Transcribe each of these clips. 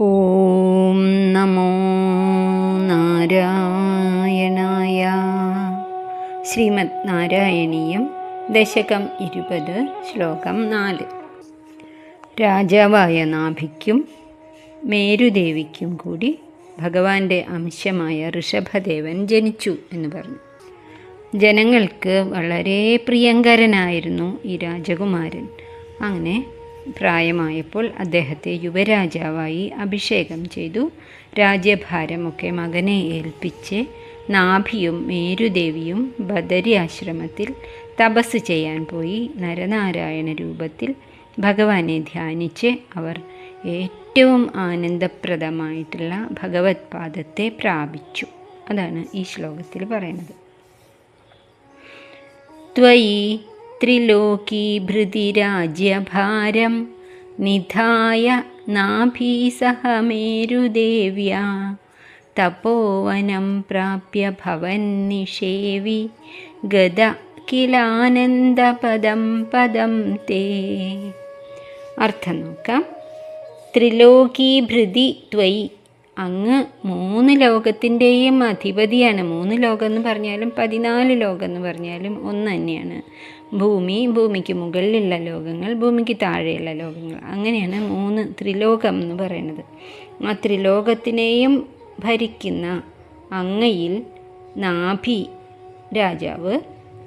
ഓം നമോ നാരായണായ. ശ്രീമദ് നാരായണീയം ദശകം ഇരുപത് ശ്ലോകം നാല്. രാജാവായ നാഭിക്കും മേരുദേവിക്കും കൂടി ഭഗവാന്റെ അംശമായ ഋഷഭദേവൻ ജനിച്ചു എന്ന് പറഞ്ഞു. ജനങ്ങൾക്ക് വളരെ പ്രിയങ്കരനായിരുന്നു ഈ രാജകുമാരൻ. അങ്ങനെ പ്രായമായപ്പോൾ അദ്ദേഹത്തെ യുവരാജാവായി അഭിഷേകം ചെയ്തു. രാജ്യഭാരമൊക്കെ മകനെ ഏൽപ്പിച്ച് നാഭിയും മേരുദേവിയും ബദരി ആശ്രമത്തിൽ തപസ് ചെയ്യാൻ പോയി. നരനാരായണ രൂപത്തിൽ ഭഗവാനെ ധ്യാനിച്ച് അവർ ഏറ്റവും ആനന്ദപ്രദമായിട്ടുള്ള ഭഗവത് പാദത്തെ പ്രാപിച്ചു. അതാണ് ഈ ശ്ലോകത്തിൽ പറയുന്നത്. ത്വയി त्रिलोकीभृतिराज्यभारं निधाय नाभीसह मेरुदेव्या तपोवनं प्राप्य भवन्निषेवि गद किलानन्दपदं पदं ते അർത്ഥം നോക്കാം ത്രിലോകീഭൃതി ത്വയി അങ്ങ് മൂന്ന് ലോകത്തിന്റെയും അധിപതിയാണ്. മൂന്ന് ലോകം എന്ന് പറഞ്ഞാലും പതിനാല് ലോകം എന്ന് പറഞ്ഞാലും ഒന്ന് തന്നെയാണ്. ഭൂമി ഭൂമിക്ക് മുകളിലുള്ള ലോകങ്ങൾ ഭൂമിക്ക് താഴെയുള്ള ലോകങ്ങൾ. അങ്ങനെയാണ് മൂന്ന് ത്രിലോകം എന്ന് പറയുന്നത്. ആ ത്രിലോകത്തിനെയും ഭരിക്കുന്ന അങ്ങയിൽ നാഭി രാജാവ്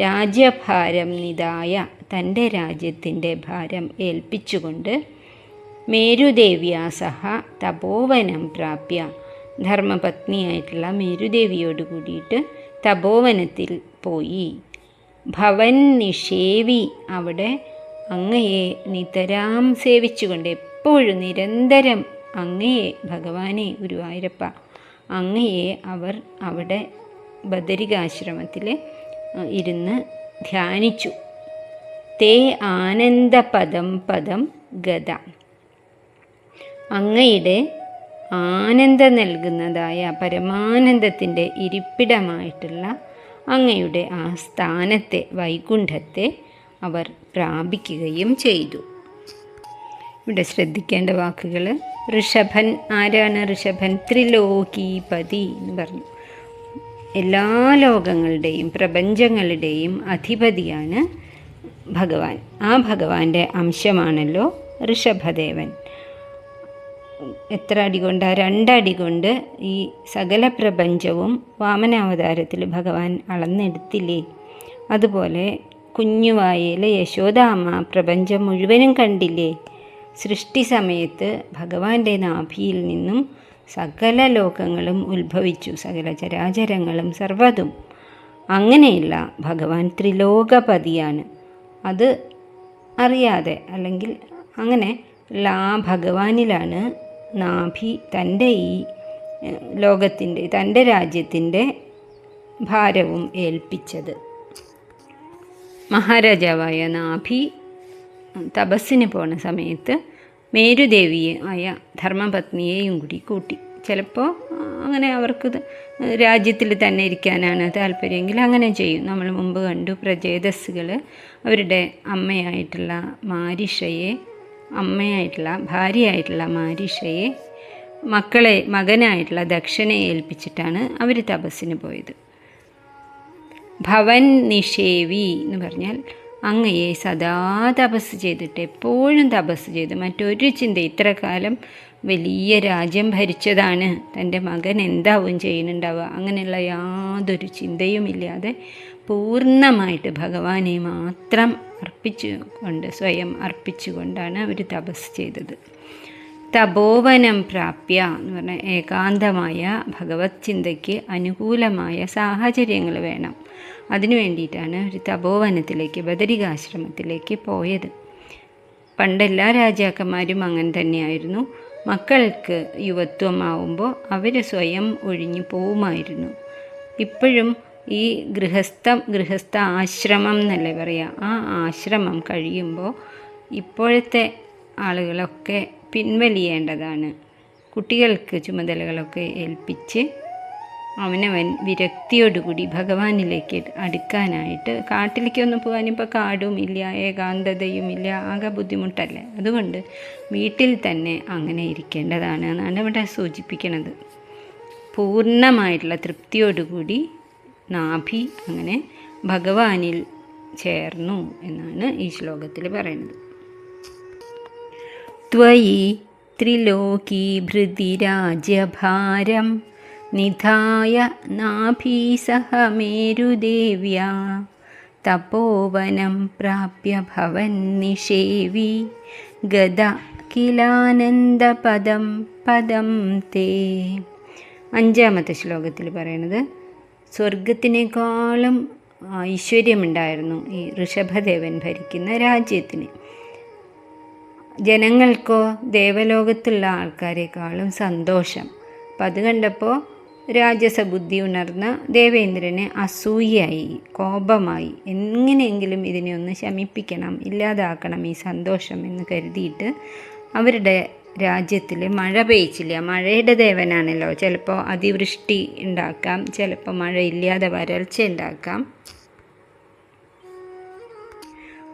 രാജ്യഭാരം നിതായ തന്റെ രാജ്യത്തിന്റെ ഭാരം ഏൽപ്പിച്ചുകൊണ്ട് മേരുദേവ്യാ സഹ തപോവനം പ്രാപ്യ. ധർമ്മപത്നിയായിട്ടുള്ള മേരുദേവിയോട് കൂടിയിട്ട് തപോവനത്തിൽ പോയി. ഭവൻ നിഷേവി അവിടെ അങ്ങയെ നിതരാം സേവിച്ചുകൊണ്ട് എപ്പോഴും നിരന്തരം അങ്ങയെ ഭഗവാനെ ഗുരുവായൂരപ്പ അങ്ങയെ അവർ അവിടെ ബദരികാശ്രമത്തിൽ ഇരുന്ന് ധ്യാനിച്ചു. തേ ആനന്ദപദം പദം ഗത അങ്ങയുടെ ആനന്ദം നൽകുന്നതായ പരമാനന്ദത്തിന്റെ ഇരിപ്പിടമായിട്ടുള്ള അങ്ങയുടെ ആ സ്ഥാനത്തെ വൈകുണ്ഠത്തെ അവർ പ്രാപിക്കുകയും ചെയ്തു. ഇവിടെ ശ്രദ്ധിക്കേണ്ട വാക്കുകൾ ഋഷഭൻ ആരാണ്? ഋഷഭൻ ത്രിലോകീപതി എന്ന് പറഞ്ഞു. എല്ലാ ലോകങ്ങളുടെയും പ്രപഞ്ചങ്ങളുടെയും അധിപതിയാണ് ഭഗവാൻ. ആ ഭഗവാന്റെ അംശമാണല്ലോ ഋഷഭദേവൻ. എത്ര അടി കൊണ്ട് ആ രണ്ടടി കൊണ്ട് ഈ സകല പ്രപഞ്ചവും വാമനാവതാരത്തിൽ ഭഗവാൻ അളന്നെടുത്തില്ലേ? അതുപോലെ കുഞ്ഞുവായയിലെ യശോദാമ്മ പ്രപഞ്ചം മുഴുവനും കണ്ടില്ലേ? സൃഷ്ടി സമയത്ത് ഭഗവാന്റെ നാഭിയിൽ നിന്നും സകല ലോകങ്ങളും ഉത്ഭവിച്ചു സകല ചരാചരങ്ങളും സർവതും അങ്ങനെയുള്ള ഭഗവാൻ ത്രിലോകപതിയാണ്. അത് അറിയാതെ അല്ലെങ്കിൽ അങ്ങനെ ആ ഭഗവാനിലാണ് നാഭി തന്റെ ഈ ലോകത്തിന്റെ തന്റെ രാജ്യത്തിന്റെ ഭാരവും ഏൽപ്പിച്ചത്. മഹാരാജാവായ നാഭി തപസ്സിന് പോണ സമയത്ത് മേരുദേവിയെ ആയ ധർമ്മപത്നിയെയും കൂടി കൂട്ടി. ചിലപ്പോൾ അങ്ങനെ അവർക്ക് രാജ്യത്തിൽ തന്നെ ഇരിക്കാനാണ് താല്പര്യമെങ്കിൽ അങ്ങനെ ചെയ്യും. നമ്മൾ മുമ്പ് കണ്ടു പ്രജേതസ്സുകൾ അവരുടെ അമ്മയായിട്ടുള്ള മാരിഷയെ അമ്മയായിട്ടുള്ള ഭാര്യയായിട്ടുള്ള മാരിഷയെ മക്കളെ മകനായിട്ടുള്ള ദക്ഷനെ ഏൽപ്പിച്ചിട്ടാണ് അവർ തപസ്സിന് പോയത്. ഭവൻ നിഷേവി എന്ന് പറഞ്ഞാൽ അങ്ങയെ സദാ തപസ് ചെയ്തിട്ട് എപ്പോഴും തപസ് ചെയ്ത് മറ്റൊരു ചിന്ത ഇത്ര കാലം വലിയ രാജ്യം ഭരിച്ചതാണ് തന്റെ മകൻ എന്താവും ചെയ്യുന്നുണ്ടാവുക അങ്ങനെയുള്ള യാതൊരു ചിന്തയുമില്ലാതെ പൂർണമായിട്ട് ഭഗവാനെ മാത്രം അർപ്പിച്ചുകൊണ്ട് സ്വയം അർപ്പിച്ചുകൊണ്ടാണ് അവർ തപസ് ചെയ്തത്. തപോവനം പ്രാപ്യ എന്ന് പറഞ്ഞാൽ ഏകാന്തമായ ഭഗവത് ചിന്തയ്ക്ക് അനുകൂലമായ സാഹചര്യങ്ങൾ വേണം. അതിനു വേണ്ടിയിട്ടാണ് ഒരു തപോവനത്തിലേക്ക് ബദരികാശ്രമത്തിലേക്ക് പോയത്. പണ്ടെല്ലാ രാജാക്കന്മാരും അങ്ങനെ തന്നെയായിരുന്നു. മക്കൾക്ക് യുവത്വമാവുമ്പോൾ അവർ സ്വയം ഒഴിഞ്ഞു പോവുമായിരുന്നു. ഇപ്പോഴും ഈ ഗൃഹസ്ഥം ഗൃഹസ്ഥ ആശ്രമം എന്നല്ലേ പറയുക ആ ആശ്രമം കഴിയുമ്പോൾ ഇപ്പോഴത്തെ ആളുകളൊക്കെ പിൻവലിയേണ്ടതാണ്. കുട്ടികൾക്ക് ചുമതലകളൊക്കെ ഏൽപ്പിച്ച് അവനവൻ വിരക്തിയോടുകൂടി ഭഗവാനിലേക്ക് അടുക്കാനായിട്ട് കാട്ടിലേക്കൊന്നും പോകാൻ ഇപ്പോൾ കാടും ഇല്ല ഏകാന്തതയും ഇല്ല ആകെ ബുദ്ധിമുട്ടല്ലേ? അതുകൊണ്ട് വീട്ടിൽ തന്നെ അങ്ങനെ ഇരിക്കേണ്ടതാണ് എന്നാണ് ഇവിടെ സൂചിപ്പിക്കുന്നത് പൂർണമായിട്ടുള്ള തൃപ്തിയോടുകൂടി നാഭി അങ്ങനെ ഭഗവാനിൽ ചേർന്നു എന്നാണ് ഈ ശ്ലോകത്തിൽ പറയുന്നത്. ത്വയി ത്രിലോകീഭൃതിരാജ്യഭാരം നിധായ നാഭീസഹ മേരുദേവ്യാ തപോവനം പ്രാപ്യ ഭവൻ നിഷേവി ഗത കിലാനന്ദപദം പദം തേ. അഞ്ചാമത്തെ ശ്ലോകത്തിൽ പറയുന്നത് സ്വർഗത്തിനേക്കാളും ഐശ്വര്യമുണ്ടായിരുന്നു ഈ ഋഷഭദേവൻ ഭരിക്കുന്ന രാജ്യത്തിന്. ജനങ്ങൾക്കോ ദേവലോകത്തുള്ള ആൾക്കാരെക്കാളും സന്തോഷം. അപ്പം അത് കണ്ടപ്പോൾ രാജസബുദ്ധി ഉണർന്ന ദേവേന്ദ്രനെ അസൂയായി കോപമായി. എങ്ങനെയെങ്കിലും ഇതിനെ ഒന്ന് ശമിപ്പിക്കണം ഇല്ലാതാക്കണം ഈ സന്തോഷം എന്ന് കരുതിയിട്ട് അവരുടെ രാജ്യത്തിൽ മഴ പെയ്ച്ചില്ല. മഴയുടെ ദേവനാണല്ലോ. ചിലപ്പോൾ അതിവൃഷ്ടി ഉണ്ടാക്കാം ചിലപ്പോൾ മഴയില്ലാതെ വരൾച്ച ഉണ്ടാക്കാം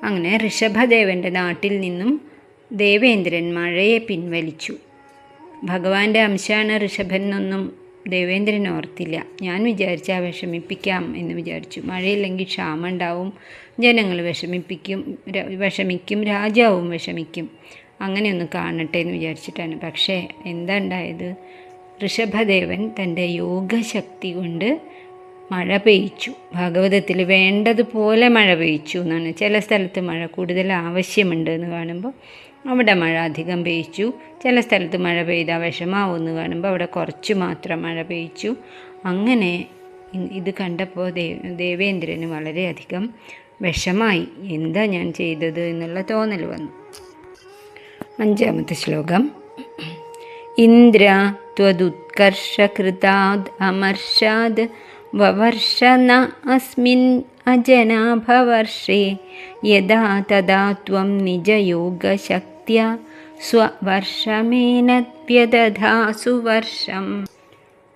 അങ്ങനെ ഋഷഭദേവന്റെ നാട്ടിൽ നിന്നും ദേവേന്ദ്രൻ മഴയെ പിൻവലിച്ചു. ഭഗവാന്റെ അംശമാണ് ഋഷഭൻ എന്നൊന്നും ദേവേന്ദ്രൻ ഓർത്തില്ല. ഞാൻ വിചാരിച്ച വിഷമിപ്പിക്കാം എന്ന് വിചാരിച്ചു. മഴയില്ലെങ്കിൽ ക്ഷാമം ഉണ്ടാവും. ജനങ്ങൾ വിഷമിപ്പിക്കും വിഷമിക്കും രാജാവും വിഷമിക്കും. അങ്ങനെയൊന്ന് കാണട്ടെ എന്ന് വിചാരിച്ചിട്ടാണ്. പക്ഷേ എന്താ ഉണ്ടായത്? ഋഷഭദേവൻ തന്റെ യോഗശക്തി കൊണ്ട് മഴ പെയ്ച്ചു ഭാഗവതത്തിൽ വേണ്ടതുപോലെ മഴ പെയ്ച്ചു എന്നാണ്. ചില സ്ഥലത്ത് മഴ കൂടുതൽ ആവശ്യമുണ്ട് എന്ന് കാണുമ്പോൾ അവിടെ മഴ അധികം പെയ്ച്ചു ചില സ്ഥലത്ത് മഴ പെയ്താൽ വിഷമാവും എന്ന് കാണുമ്പോൾ അവിടെ കുറച്ച് മാത്രം മഴ പെയ്ച്ചു അങ്ങനെ ഇത് കണ്ടപ്പോൾ ദേവേന്ദ്രന് വളരെയധികം വിഷമായി. എന്താ ഞാൻ ചെയ്തത് എന്നുള്ള തോന്നൽ വന്നു. അഞ്ചാമത്തെ ശ്ലോകം. ഇന്ദ്ര അമർഷാദ് വവർഷ ന അസ്മിൻ അജനാഭവർഷേ. യഥാ തഥാ ത്വം നിജയോഗശക്ത്യ സ്വവർഷമേനദ്വ്യദധാസു വർഷം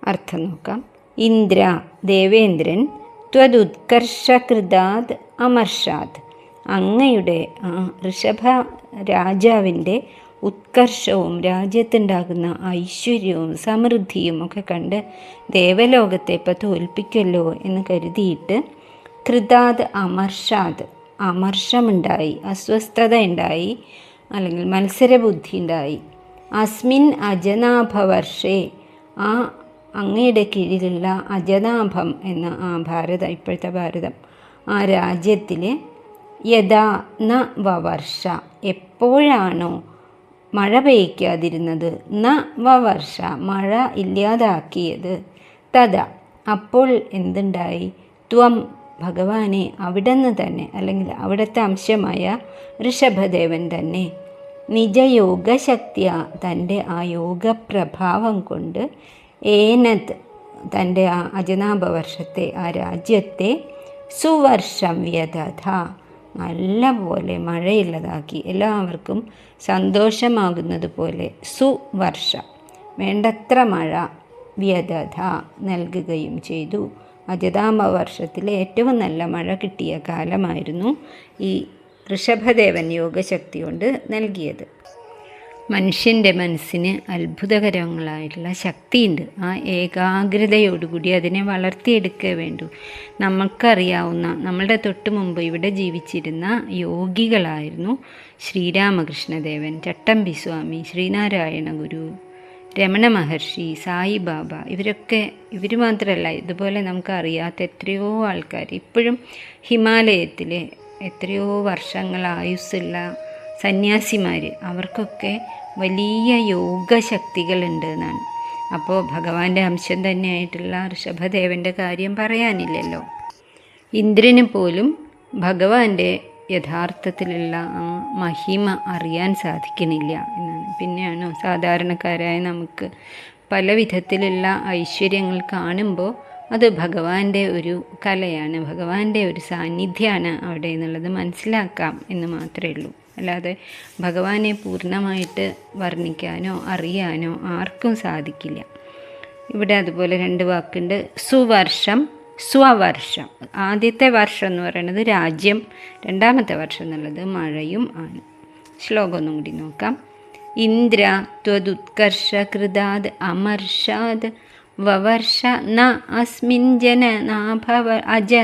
അർത്ഥം നോക്കാം. ഇന്ദ്ര ദേവേന്ദ്രൻ ത്വദുത്കർഷകൃതാദ് അമർഷാദ് അങ്ങയുടെ ആ ഋഷഭ രാജാവിന്റെ ഉത്കർഷവും രാജ്യത്തുണ്ടാകുന്ന ഐശ്വര്യവും സമൃദ്ധിയും ഒക്കെ കണ്ട് ദേവലോകത്തെ ഇപ്പം തോൽപ്പിക്കല്ലോ എന്ന് കരുതിയിട്ട് കൃതാത് അമർഷാത് അമർഷമുണ്ടായി അസ്വസ്ഥത ഉണ്ടായി അല്ലെങ്കിൽ മത്സരബുദ്ധി ഉണ്ടായി അസ്മിൻ അജനാഭവർഷേ ആ അങ്ങയുടെ കീഴിലുള്ള അജനാഭം എന്ന ആ ഭാരതം ഇപ്പോഴത്തെ ഭാരതം ആ രാജ്യത്തിൽ യഥാ ന വവർഷ എപ്പോഴാണോ മഴ പെയ്ക്കാതിരുന്നത് ന വവർഷ മഴ ഇല്ലാതാക്കിയത്. തഥ അപ്പോൾ എന്തുണ്ടായി? ത്വം ഭഗവാനെ അവിടുന്ന് തന്നെ അല്ലെങ്കിൽ അവിടുത്തെ അംശമായ ഋഷഭദേവൻ തന്നെ നിജയോഗശക്തിയ തന്റെ ആ യോഗപ്രഭാവം കൊണ്ട് ഏനത് തന്റെ ആ അജനാഭവർഷത്തെ ആ രാജ്യത്തെ സുവർഷം വ്യതഥ. നല്ല പോലെ മഴയുള്ളതാക്കി എല്ലാവർക്കും സന്തോഷമാകുന്നത് പോലെ സുവർഷം. വേണ്ടത്ര മഴ വ്യതഥ നൽകുകയും ചെയ്തു. അജതാമ വർഷത്തിലെ ഏറ്റവും നല്ല മഴ കിട്ടിയ കാലമായിരുന്നു ഈ ഋഷഭദേവൻ യോഗശക്തി കൊണ്ട് നൽകിയത്. മനുഷ്യന്റെ മനസ്സിന് അത്ഭുതകരങ്ങളായിട്ടുള്ള ശക്തിയുണ്ട്. ആ ഏകാഗ്രതയോടുകൂടി അതിനെ വളർത്തിയെടുക്കേ വേണ്ടു. നമുക്കറിയാവുന്ന നമ്മളുടെ തൊട്ട് മുമ്പ് ഇവിടെ ജീവിച്ചിരുന്ന യോഗികളായിരുന്നു ശ്രീരാമകൃഷ്ണദേവൻ ചട്ടമ്പി സ്വാമി ശ്രീനാരായണ ഗുരു രമണ മഹർഷി സായിബാബ ഇവരൊക്കെ ഇവർ മാത്രമല്ല ഇതുപോലെ നമുക്കറിയാത്ത എത്രയോ ആൾക്കാർ ഇപ്പോഴും ഹിമാലയത്തിലെ എത്രയോ വർഷങ്ങൾ ആയുസ്സുള്ള സന്യാസിമാർ അവർക്കൊക്കെ വലിയ യോഗശക്തികളുണ്ട് എന്നാണ് അപ്പോൾ ഭഗവാന്റെ അംശം തന്നെയായിട്ടുള്ള ഋഷഭദേവന്റെ കാര്യം പറയാനില്ലല്ലോ. ഇന്ദ്രന് പോലും ഭഗവാന്റെ യഥാർത്ഥത്തിലുള്ള ആ മഹിമ അറിയാൻ സാധിക്കുന്നില്ല എന്നാണ്. പിന്നെയാണ്? സാധാരണക്കാരായ നമുക്ക് പല വിധത്തിലുള്ള ഐശ്വര്യങ്ങൾ കാണുമ്പോൾ അത് ഭഗവാന്റെ ഒരു കലയാണ് ഭഗവാന്റെ ഒരു സാന്നിധ്യമാണ് അവിടെ എന്നുള്ളത് മനസ്സിലാക്കാം എന്ന് മാത്രമേ ഉള്ളൂ. അല്ലാതെ ഭഗവാനെ പൂർണമായിട്ട് വർണിക്കാനോ അറിയാനോ ആർക്കും സാധിക്കില്ല. ഇവിടെ അതുപോലെ രണ്ട് വാക്കുണ്ട്. സുവർഷം സ്വവർഷം. ആദ്യത്തെ വർഷം എന്ന് പറയുന്നത് രാജ്യം രണ്ടാമത്തെ വർഷം എന്നുള്ളത് മഴയും ആണ്. ശ്ലോകം ഒന്നും കൂടി നോക്കാം. ഇന്ദ്ര ത്വതുത്കർഷ കൃതാത് അമർഷാത് വവർഷ ന അസ്മിൻ ജന നാഭവ അജ